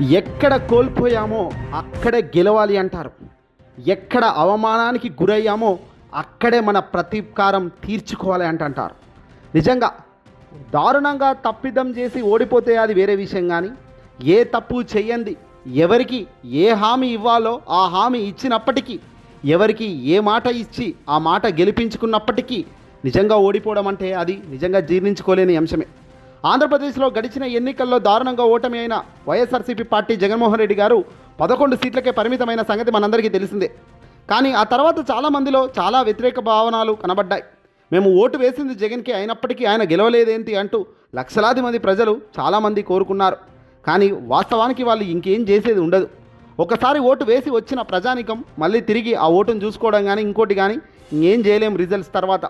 ఎక్కడ కోల్పోయామో అక్కడే గెలవాలి అంటారు. ఎక్కడ అవమానానికి గురయ్యామో అక్కడే మన ప్రతీకారం తీర్చుకోవాలి అంటుంటారు నిజంగా దారుణంగా తప్పిదం చేసి ఓడిపోతే అది వేరే విషయం కానీ ఏ తప్పు చేయండి ఎవరికి ఏ హామీ ఇవ్వాలో ఆ హామీ ఇచ్చినప్పటికీ ఎవరికి ఏ మాట ఇచ్చి ఆ మాట గెలిపించుకున్నప్పటికీ నిజంగా ఓడిపోవడం అంటే అది నిజంగా జీర్ణించుకోలేని అంశమే. ఆంధ్రప్రదేశ్లో గడిచిన ఎన్నికల్లో దారుణంగా ఓటమి అయిన వైఎస్ఆర్సీపీ పార్టీ జగన్మోహన్ రెడ్డి గారు పదకొండు సీట్లకే పరిమితమైన సంగతి మనందరికీ తెలిసిందే. కానీ ఆ తర్వాత చాలామందిలో చాలా వ్యతిరేక భావనలు కనబడ్డాయి. మేము ఓటు వేసింది జగన్కి అయినప్పటికీ ఆయన గెలవలేదేంటి అంటూ లక్షలాది మంది ప్రజలు చాలామంది కోరుకున్నారు. కానీ వాస్తవానికి వాళ్ళు ఇంకేం చేసేది ఉండదు. ఒకసారి ఓటు వేసి వచ్చిన ప్రజానికం మళ్ళీ తిరిగి ఆ ఓటును చూసుకోవడం కానీ ఇంకోటి కానీ ఇంకేం చేయలేం రిజల్ట్స్ తర్వాత.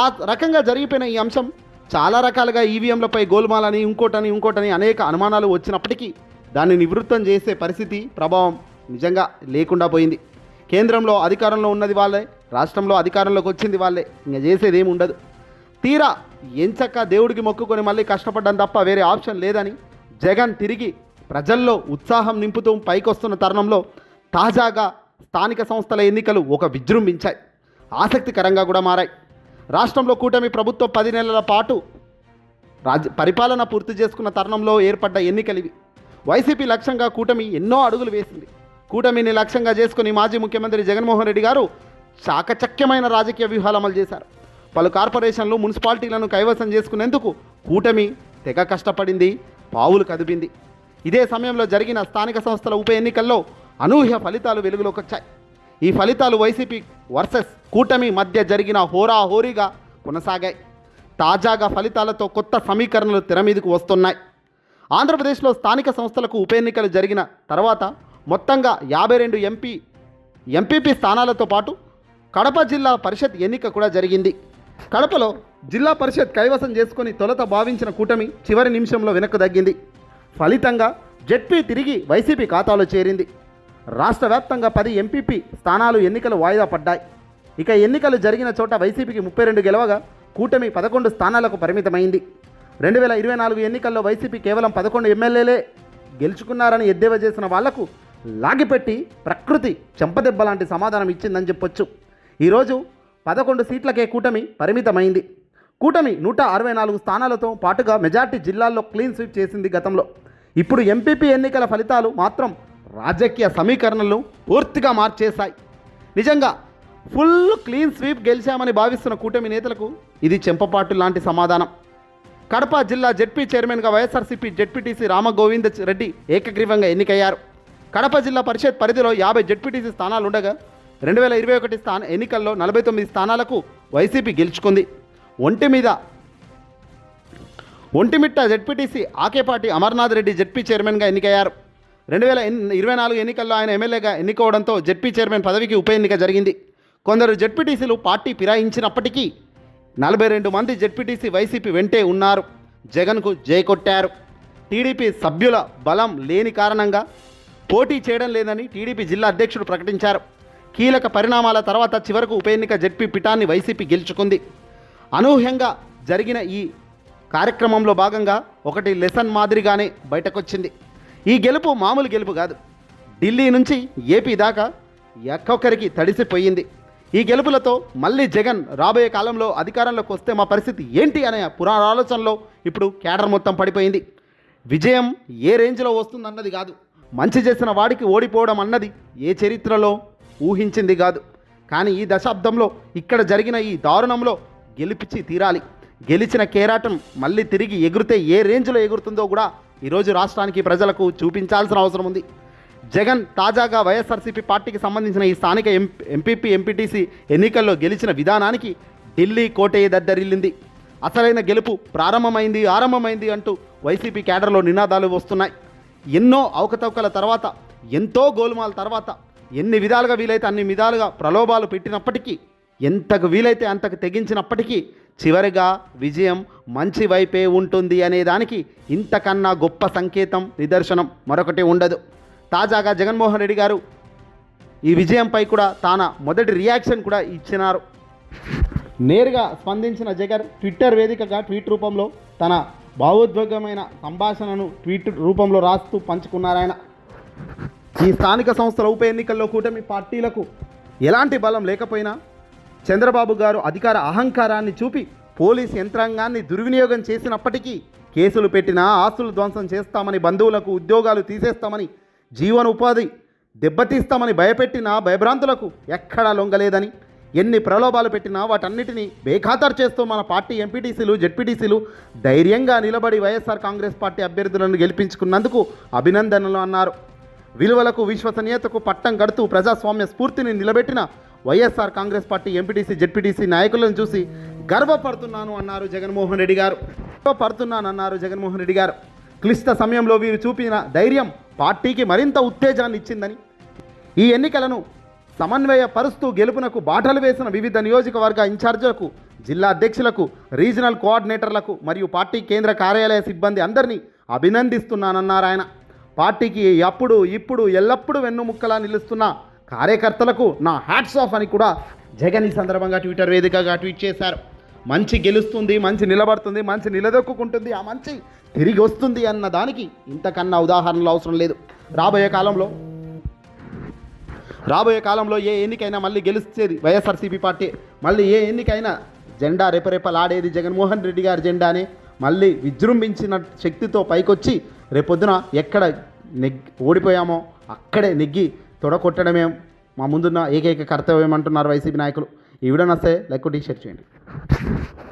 ఆ రకంగా జరిగిపోయిన ఈ అంశం చాలా రకాలుగా ఈవీఎంలపై గోల్మాలని ఇంకోటని ఇంకోటని అనేక అనుమానాలు వచ్చినప్పటికీ దాన్ని నివృత్తం చేసే పరిస్థితి ప్రభావం నిజంగా లేకుండా పోయింది. కేంద్రంలో అధికారంలో ఉన్నది వాళ్ళే రాష్ట్రంలో అధికారంలోకి వచ్చింది వాళ్ళే. ఇంకా చేసేది ఏమి ఉండదు. తీరా ఎంచక్క దేవుడికి మొక్కుకొని మళ్ళీ కష్టపడ్డం తప్ప వేరే ఆప్షన్ లేదని జగన్ తిరిగి ప్రజల్లో ఉత్సాహం నింపుతూ పైకొస్తున్న తరుణంలో తాజాగా స్థానిక సంస్థల ఎన్నికలు ఒక విజృంభించాయి. ఆసక్తికరంగా కూడా మారాయి. రాష్ట్రంలో కూటమి ప్రభుత్వం పది నెలల పాటు రాజ్య పరిపాలన పూర్తి చేసుకున్న తరుణంలో ఏర్పడ్డ ఎన్నికలు ఇవి. వైసీపీ లక్ష్యంగా కూటమి ఎన్నో అడుగులు వేసింది. కూటమిని లక్ష్యంగా చేసుకుని మాజీ ముఖ్యమంత్రి జగన్మోహన్ రెడ్డి గారు చాకచక్యమైన రాజకీయ వ్యూహాలు అమలు చేశారు. పలు కార్పొరేషన్లు మున్సిపాలిటీలను కైవసం చేసుకునేందుకు కూటమి తెగ కష్టపడింది పావులు కదిపింది. ఇదే సమయంలో జరిగిన స్థానిక సంస్థల ఉప ఎన్నికల్లో అనూహ్య ఫలితాలు వెలుగులోకి వచ్చాయి ఈ ఫలితాలు వైసీపీ వర్సెస్ కూటమి మధ్య జరిగిన హోరాహోరీగా కొనసాగాయి. తాజాగా ఫలితాలతో కొత్త సమీకరణలు తెర మీదకు వస్తున్నాయి. ఆంధ్రప్రదేశ్లో స్థానిక సంస్థలకు ఉప ఎన్నికలు జరిగిన తర్వాత మొత్తంగా యాభై రెండు ఎంపీ ఎంపీపీ స్థానాలతో పాటు కడప జిల్లా పరిషత్ ఎన్నిక కూడా జరిగింది. కడపలో జిల్లా పరిషత్ కైవసం చేసుకొని తొలత భావించిన కూటమి చివరి నిమిషంలో వెనక్కు తగ్గింది. ఫలితంగా జెడ్పీ తిరిగి వైసీపీ ఖాతాలో చేరింది. రాష్ట్ర వ్యాప్తంగా పది ఎంపీపీ స్థానాలు ఎన్నికలు వాయిదా పడ్డాయి. ఇక ఎన్నికలు జరిగిన చోట వైసీపీకి ముప్పై రెండు గెలవగా కూటమి పదకొండు స్థానాలకు పరిమితమైంది. రెండు వేల ఇరవై నాలుగు ఎన్నికల్లో వైసీపీ కేవలం పదకొండు ఎమ్మెల్యేలే గెలుచుకున్నారని ఎద్దేవా చేసిన వాళ్ళకు లాగిపెట్టి ప్రకృతి చెంపదెబ్బ లాంటి సమాధానం ఇచ్చిందని చెప్పొచ్చు. ఈరోజు పదకొండు సీట్లకే కూటమి పరిమితమైంది. కూటమి నూట అరవై నాలుగు స్థానాలతో పాటుగా మెజార్టీ జిల్లాల్లో క్లీన్ స్వీప్ చేసింది గతంలో. ఇప్పుడు ఎంపీపీ ఎన్నికల ఫలితాలు మాత్రం రాజకీయ సమీకరణలు పూర్తిగా మార్చేశాయి. నిజంగా ఫుల్ క్లీన్ స్వీప్ గెలిచామని భావిస్తున్న కూటమి నేతలకు ఇది చెంపపాటు లాంటి సమాధానం. కడప జిల్లా జెడ్పీ చైర్మన్గా వైఎస్ఆర్సీపీ జెడ్పీటీసీ రామగోవింద రెడ్డి ఏకగ్రీవంగా ఎన్నికయ్యారు. కడప జిల్లా పరిషత్ పరిధిలో యాభై జెడ్పీటీసీ స్థానాలు ఉండగా రెండు వేల ఇరవై ఒకటి స్థాన ఎన్నికల్లో నలభై తొమ్మిది స్థానాలకు వైసీపీ గెలుచుకుంది. ఒంటి మీద ఒంటిమిట్ట జెడ్పీటీసీ ఆకేపాటి అమర్నాథ్ రెడ్డి జెడ్పీ చైర్మన్గా ఎన్నికయ్యారు. రెండు వేల ఇరవై నాలుగు ఎన్నికల్లో ఆయన ఎమ్మెల్యేగా ఎన్నుకోవడంతో జెడ్పీ చైర్మన్ పదవికి ఉప ఎన్నిక జరిగింది. కొందరు జెడ్పీటీసీలు పార్టీ ఫిరాయించినప్పటికీ నలభై రెండు మంది జెడ్పీటీసీ వైసీపీ వెంటే ఉన్నారు. జగన్కు జయ కొట్టారు. టీడీపీ సభ్యుల బలం లేని కారణంగా పోటీ చేయడం లేదని టీడీపీ జిల్లా అధ్యక్షుడు ప్రకటించారు. కీలక పరిణామాల తర్వాత చివరకు ఉప ఎన్నిక జెడ్పీ పిఠాన్ని వైసీపీ గెలుచుకుంది. అనూహ్యంగా జరిగిన ఈ కార్యక్రమంలో భాగంగా ఒకటి లెసన్ మాదిరిగానే బయటకొచ్చింది. ఈ గెలుపు మామూలు గెలుపు కాదు. ఢిల్లీ నుంచి ఏపీ దాకా ఎక్కొక్కరికి తడిసిపోయింది. ఈ గెలుపులతో మళ్ళీ జగన్ రాబోయే కాలంలో అధికారంలోకి వస్తే మా పరిస్థితి ఏంటి అనే పునరాలోచనలో ఇప్పుడు కేడర్ మొత్తం పడిపోయింది. విజయం ఏ రేంజ్లో వస్తుందన్నది కాదు. మంచి చేసిన వాడికి ఓడిపోవడం అన్నది ఏ చరిత్రలో ఊహించింది కాదు. కానీ ఈ దశాబ్దంలో ఇక్కడ జరిగిన ఈ దారుణంలో గెలిపించి తీరాలి. గెలిచిన కేరాటం మళ్ళీ తిరిగి ఎగురితే ఏ రేంజ్లో ఎగురుతుందో కూడా ఈరోజు రాష్ట్రానికి ప్రజలకు చూపించాల్సిన అవసరం ఉంది. జగన్ తాజాగా వైఎస్ఆర్సీపీ పార్టీకి సంబంధించిన ఈ స్థానిక ఎం ఎంపీపీ ఎంపీటీసీ ఎన్నికల్లో గెలిచిన విధానానికి ఢిల్లీ కోటయ్య దద్దరిల్లింది. అసలైన గెలుపు ప్రారంభమైంది ఆరంభమైంది అంటూ వైసీపీ క్యాడర్లో నినాదాలు వస్తున్నాయి. ఎన్నో అవకతవకల తర్వాత ఎంతో గోలుమాల తర్వాత ఎన్ని విధాలుగా వీలైతే అన్ని విధాలుగా ప్రలోభాలు పెట్టినప్పటికీ ఎంతకు వీలైతే అంతకు తెగించినప్పటికీ చివరిగా విజయం మంచి వైపే ఉంటుంది అనేదానికి ఇంతకన్నా గొప్ప సంకేతం నిదర్శనం మరొకటి ఉండదు. తాజాగా జగన్మోహన్ రెడ్డి గారు ఈ విజయంపై కూడా తాన మొదటి రియాక్షన్ కూడా ఇచ్చినారు. నేరుగా స్పందించిన జగన్ ట్విట్టర్ వేదికగా ట్వీట్ రూపంలో తన భావోద్వేగమైన సంభాషణను ట్వీట్ రూపంలో రాస్తూ పంచుకున్నారాయన. ఈ స్థానిక సంస్థల ఉప ఎన్నికల్లో కూటమి పార్టీలకు ఎలాంటి బలం లేకపోయినా చంద్రబాబు గారు అధికార అహంకారాన్ని చూపి పోలీస్ యంత్రాంగాన్ని దుర్వినియోగం చేసినప్పటికీ కేసులు పెట్టినా ఆస్తులు ధ్వంసం చేస్తామని బంధువులకు ఉద్యోగాలు తీసేస్తామని జీవన ఉపాధి దెబ్బతీస్తామని భయపెట్టినా భయభ్రాంతులకు ఎక్కడా లొంగలేదని ఎన్ని ప్రలోభాలు పెట్టినా వాటన్నిటినీ బేఖాతరు చేస్తూ మన పార్టీ ఎంపీటీసీలు జెడ్పీటీసీలు ధైర్యంగా నిలబడి వైఎస్ఆర్ కాంగ్రెస్ పార్టీ అభ్యర్థులను గెలిపించుకున్నందుకు అభినందనలు అన్నారు. విలువలకు విశ్వసనీయతకు పట్టం కడుతూ ప్రజాస్వామ్య స్ఫూర్తిని నిలబెట్టిన YSR Congress party MPTC ZPTC నాయకులను చూసి గర్వపడుతున్నాను అన్నారు జగన్మోహన్ రెడ్డి గారు. గర్వపడుతున్నానన్నారు జగన్మోహన్ రెడ్డి గారు. క్లిష్ట సమయంలో వీరు చూపిన ధైర్యం పార్టీకి మరింత ఉత్తేజాన్ని ఇచ్చిందని ఈ ఎన్నికలను సమన్వయపరుస్తూ గెలుపునకు బాటలు వేసిన వివిధ నియోజకవర్గ ఇన్ఛార్జీలకు జిల్లా అధ్యక్షులకు రీజనల్ కోఆర్డినేటర్లకు మరియు పార్టీ కేంద్ర కార్యాలయ సిబ్బంది అందరినీ అభినందిస్తున్నానన్నారు ఆయన. పార్టీకి అప్పుడు ఇప్పుడు ఎల్లప్పుడూ వెన్నుముక్కలా నిలుస్తున్న కార్యకర్తలకు నా హ్యాట్స్ ఆఫ్ అని కూడా జగన్ ఈ సందర్భంగా ట్విట్టర్ వేదికగా ట్వీట్ చేశారు. మంచి గెలుస్తుంది మంచి నిలబడుతుంది మంచి నిలదొక్కుంటుంది ఆ మంచి తిరిగి వస్తుంది అన్న దానికి ఇంతకన్నా ఉదాహరణలు అవసరం లేదు. రాబోయే కాలంలో రాబోయే కాలంలో ఏ ఎన్నికైనా మళ్ళీ గెలిచేది వైఎస్ఆర్సీపీ పార్టీ మళ్ళీ ఏ ఎన్నికైనా జెండా రెపరెపలాడేది జగన్మోహన్ రెడ్డి గారి జెండానే మళ్ళీ విజృంభించిన శక్తితో పైకొచ్చి రేపొద్దున ఎక్కడ నెగ్ ఓడిపోయామో అక్కడే నెగ్గి తొడగొట్టడమే మా ముందున్న ఏకైక కర్తవ్యం అంటున్నారు వైసీపీ నాయకులు. ఈ వీడియో నస్తే లైక్ టీ షేర్ చేయండి.